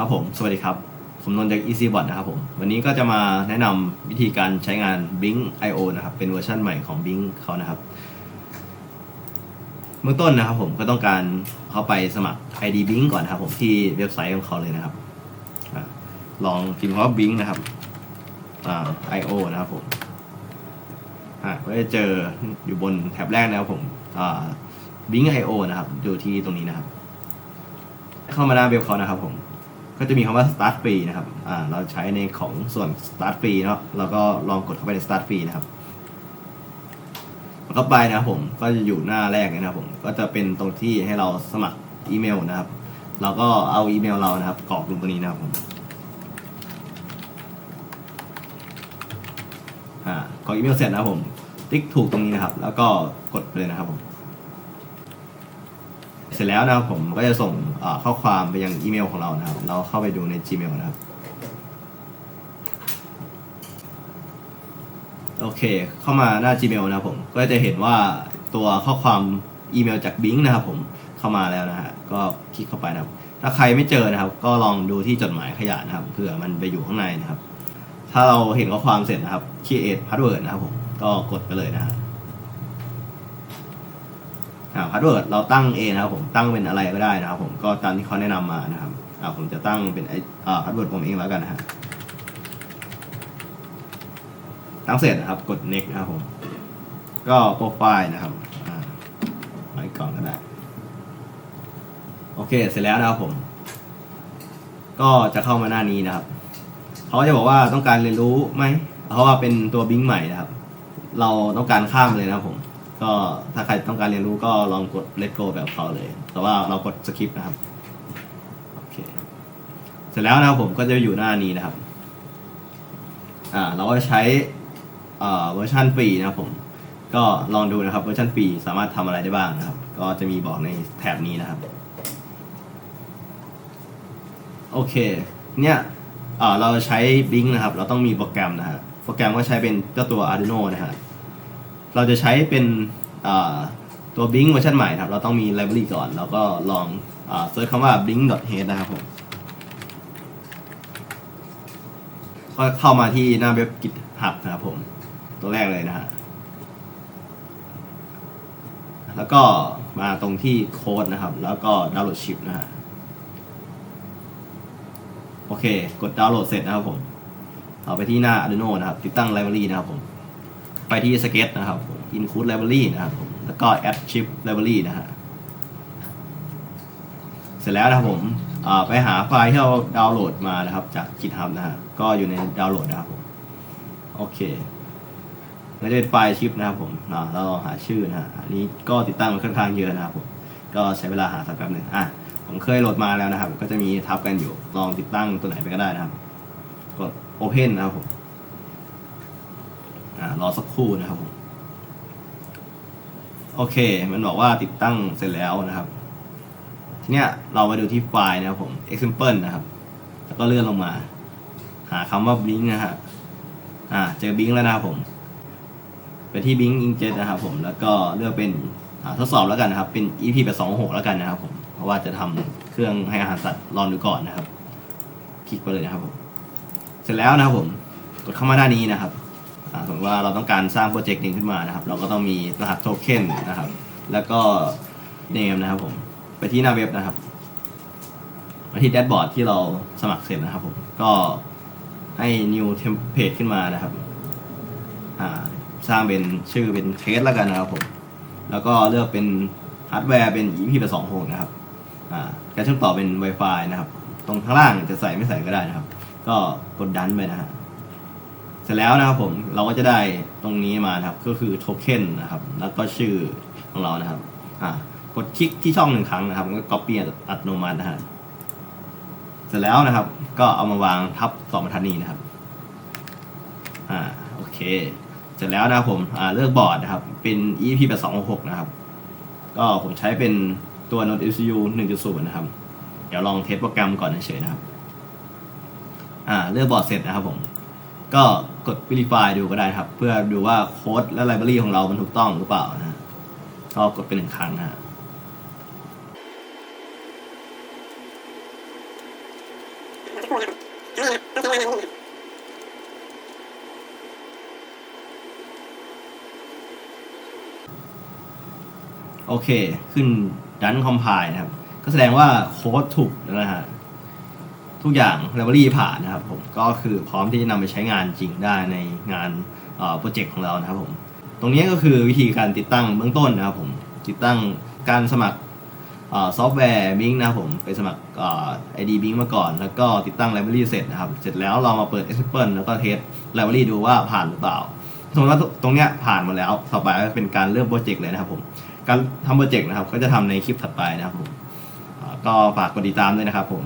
ครับผม สวัสดีครับ ผมนนท์จาก EasyBot นะครับผม วันนี้ก็จะมาแนะนำวิธีการใช้งาน Bing IO นะครับ เป็นเวอร์ชันใหม่ของ Bing เขานะครับ เบื้องต้นนะครับผมก็ต้องการเข้าไปสมัคร ID Bing ก่อนนะครับผมที่เว็บไซต์ของเขาเลยนะครับ ลองพิมพ์คำว่า Bing นะครับ IO นะครับผมก็จะเจออยู่บนแท็บแรกนะครับผม Bing IO นะครับดูที่ตรงนี้นะครับ เข้ามาหน้าเว็บเขานะครับผม ก็จะมีคำว่า start free นะครับ อ่า เราใช้ในของส่วน start free เนาะเราก็ลองกดเข้าไปใน start free นะครับเข้าไปนะครับผม ก็จะอยู่หน้าแรกนะครับผม ก็จะเป็นตรงที่ให้เราสมัครอีเมลนะครับ เราก็เอาอีเมลเรานะครับกรอกลงตรงนี้นะครับผมอ่ากรอกอีเมลเสร็จนะครับผม ติ๊กถูกตรงนี้นะครับ แล้วก็กดไปเลยนะครับผม เสร็จแล้วนะครับผมก็จะส่งข้อความไปยังอีเมลของเรานะครับ เราเข้าไปดูใน Gmail นะครับโอเค เข้ามาหน้า Gmail นะครับผม ก็จะเห็นว่าตัวข้อความอีเมลจาก Bing นะครับผมเข้ามาแล้วนะฮะก็คลิกเข้าไปนะครับ ถ้าใครไม่เจอนะครับ ก็ลองดูที่จดหมายขยะนะครับเผื่อมันไปอยู่ข้างในนะครับ ถ้าเราเห็นข้อความเสร็จนะครับ create password นะครับผมก็กดไปเลยนะฮะอ่า พาสเวิร์ดเราตั้งเองนะครับผมตั้งเป็นอะไรก็ได้นะครับผมก็ตามที่เขาแนะนำมานะครับอ่าผมจะตั้งเป็นไออ่าพาสเวิร์ดผมเองแล้วกันนะฮะตั้งเสร็จนะครับกด next นะครับผมก็โปรไฟล์นะครับไว้ก่อนก็ได้โอเคเสร็จแล้วนะครับผม ก็จะเข้ามาหน้านี้นะครับเขาจะบอกว่าต้องการเรียนรู้ไหมเพราะว่าเป็นตัวบิงใหม่นะครับ เราต้องการข้ามเลยนะครับผม ก็ถ้าใครต้องการเรียนรู้ก็ลองกด let go แบบเขาเลย แต่ว่าเรากด skip นะครับโอเคเสร็จแล้วนะครับผมก็จะอยู่หน้านี้นะครับอ่าเราก็ใช้เอ่อเวอร์ชันฟรีนะครับผมก็ลองดูนะครับเวอร์ชันฟรีสามารถทำอะไรได้บ้างนะครับ ก็จะมีบอกในแถบนี้นะครับโอเคเนี่ยเอ่อเราใช้ Bing นะครับ เราต้องมีโปรแกรมนะฮะโปรแกรมก็ใช้เป็นเจ้าตัว Arduino นะฮะ เราจะใช้เป็นตัว Blink เวอร์ชันใหม่ครับ เราต้องมี library ก่อน แล้วก็ลองเซิร์ชคำว่า blink.head นะครับผมก็เข้ามาที่หน้าเว็บ GitHub นะครับผม ตัวแรกเลยนะฮะแล้วก็มาตรงที่โค้ดนะครับ แล้วก็ดาวน์โหลดชิปนะฮะโอเค กดดาวน์โหลดเสร็จนะครับผม เอาไปที่หน้า Arduino นะครับ ติดตั้ง library นะครับผม ไปที่ Sketch นะครับผม include library นะครับผมแล้วก็ add chip library นะฮะ เสร็จแล้วนะครับผมไปหาไฟล์ที่เราดาวน์โหลดมานะครับ จาก GitHub นะฮะ ก็อยู่ในดาวน์โหลดนะครับผม โอเคแล้วจะเป็นไฟล์ชิปนะครับผมเราลองหาชื่อนะฮะ อันนี้ก็ติดตั้งมาค่อนข้างเยอะนะครับผม ก็ใช้เวลาหาสักแป๊บหนึ่งอะ ผมเคยโหลดมาแล้วนะครับ ก็จะมีทับกันอยู่ ลองติดตั้งตัวไหนไปก็ได้นะครับ กด Open นะครับผมารอสักครู่นะครับผมโอเค มันบอกว่าติดตั้งเสร็จแล้วนะครับ ทีเนี้ยเรามาดูที่ไฟล์นะครับผม example นะครับ แล้วก็เลื่อนลงมา หาคำว่า blink นะฮะอ่าเจอ blink แล้วนะครับผม ไปที่ blink inkjet นะครับผม แล้วก็เลือกเป็นทดสอบแล้วกันนะครับ เป็น ep 8 2 6แล้วกันนะครับผม เพราะว่าจะทำเครื่องให้อาหารสัตว์ลองดูก่อนนะครับ คลิกไปเลยนะครับผม เสร็จแล้วนะครับผม กดเข้ามาหน้านี้นะครับ สมมติว่าเราต้องการสร้างโปรเจกต์หนึ่งขึ้นมานะครับ เราก็ต้องมีรหัสโทเค็นนะครับ แล้วก็เนมนะครับผม ไปที่หน้าเว็บนะครับมาที่แดชบอร์ดที่เราสมัครเสร็จนะครับผม ก็ให้ new template ขึ้นมานะครับอ่าสร้างเป็นชื่อเป็นเทสแล้วกันนะครับผม แล้วก็เลือกเป็นฮาร์ดแวร์เป็น EP 8 2 6นะครับอ่าการเชื่อมต่อเป็น Wi-Fi นะครับ ตรงข้างล่างจะใส่ไม่ใส่ก็ได้นะครับ ก็กดดันไปนะฮะ เสร็จแล้วนะครับผมเราก็จะได้ตรงนี้มาครับก็คือโทเค็นนะครับแล้วก็ชื่อของเรานะครับอ่ากดคลิกที่ช่องหนึ่งครั้งนะครับก็ copy อัตโนมัตินะฮะเสร็จแล้วนะครับ ก็เอามาวางทับสองบรรทัดนี้นะครับอ่าโอเค เสร็จแล้วนะครับผมอ่าเลือกบอร์ดนะครับ เป็น EP 8 2 6นะครับ ก็ผมใช้เป็นตัว Node MCU 1.0 นะครับ เดี๋ยวลองเทสโปรแกรมก่อนเฉยๆนะครับ อ่าเลือกบอร์ดเสร็จนะครับผม ก็กด verify ดูก็ได้ครับ เพื่อดูว่าโค้ดและไลบรารีของเรามันถูกต้องหรือเปล่านะฮะก็กดเป็นหนึ่งครั้งนะฮะโอเค ขึ้นดันคอมไพล์นะครับ ก็แสดงว่าโค้ดถูกแล้วนะฮะ ทุกอย่างไลบรารีผ่านนะครับผมก็คือพร้อมที่จะนำไปใช้งานจริงได้ในงานโปรเจกต์ของเรานะครับผมตรงนี้ก็คือวิธีการติดตั้งเบื้องต้นนะครับผมติดตั้งการสมัครซอฟต์แวร์บิงนะครับผมไปสมัครไอดีบิงมาก่อน แล้วก็ติดตั้งไลบรารีเสร็จนะครับ เสร็จแล้วเรามาเปิด e x p l แล้วก็เทสไลบรารีดูว่าผ่านหรือเปล่าสมมติว่าตรงเนี้ยผ่านหมดแล้วต่อไปก็เป็นการเริ่มโปรเจกต์เลยนะครับผมการทำโปรเจกต์นะครับก็จะทำในคลิปถัดไปนะครับผมก็ฝากกดติดตามด้วยนะครับผม